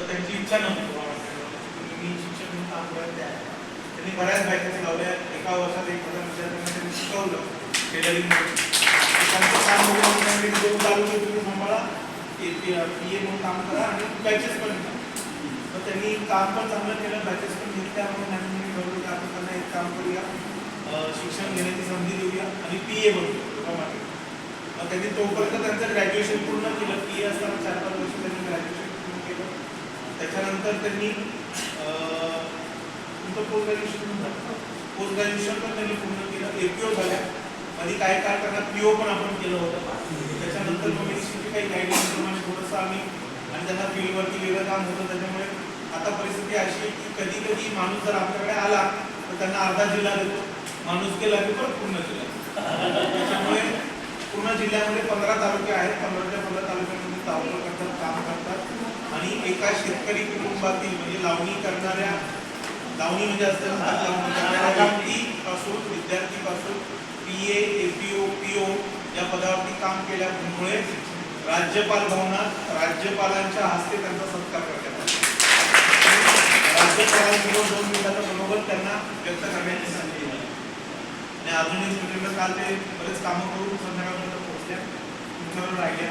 तर त्यांची इच्छा नव्हती. मी शिक्षक म्हणून काम करत त्यांनी बऱ्याच बॅचेस लावल्या. एका वर्षात एक हजार विद्यार्थ्यांना त्यांनी शिकवलं. टेलरिंग त्यांचं काम बघून दोन चालू तुम्ही सांभाळा. पी ए म्हणून काम करा आणि बॅचेस पण घ्या तर त्यांनी काम पण चांगलं केलं बॅचेस पण घेतल्या. म्हणून मॅनेजमेंट ठरवलं की आपण त्यांना एक काम करूया. शिक्षण घेण्याची संधी देऊया आणि पी ए बनवूया. मग त्यांनी तोपर्यंत त्यांचं ग्रॅज्युएशन पूर्ण केलं. पी एस असताना चार पाच वर्ष त्यांनी ग्रॅज्युएशन पूर्ण केलं त्यानंतर त्यांनी तुमचं पोस्ट ग्रॅज्युएशन पोस्ट ग्रॅज्युएशन पण त्यांनी पूर्ण केलं. एपीओ झाल्या. आणि काही काळ त्यांना पीओ पण आपण केलं होतं. त्याच्यानंतर मग काही गाईडलाईन प्रमाणे. थोडंसं आम्ही आणि त्यांना फील्डवरती वेगळं काम होतं. त्याच्यामुळे आता परिस्थिती अशी आहे की कधी कधी माणूस जर आपल्याकडे आला तर त्यांना अर्धा जिल्हा देतो. माणूस गेला की परत पूर्ण जिल्हा देतो. त्याच्यामुळे पूर्ण जिल्ह्यामध्ये पंधरा तालुके आहेत. पंधराच्या पंधरा तालुक्यामध्ये तालुका करतात काम करतात आणि एका शेतकरी कुटुंबातील म्हणजे लावणी करणाऱ्या लावणी म्हणजे असतं लावणी करणाऱ्या व्यक्तीपासून विद्यार्थीपासून P A FO P O या पदावरती काम केल्यामुळे राज्यपाल भवनात राज्यपालांच्या हस्ते त्यांचा सत्कार करण्यात आला. राज्यपालांसमोर दोन मिनिटाचा मनोगत त्यांना व्यक्त करण्याची संधी दिली. आणि अजूनही स्टुडंट काल ते बरेच कामं करून संध्याकाळपर्यंत पोहोचल्या. तुमच्यावर राहिल्या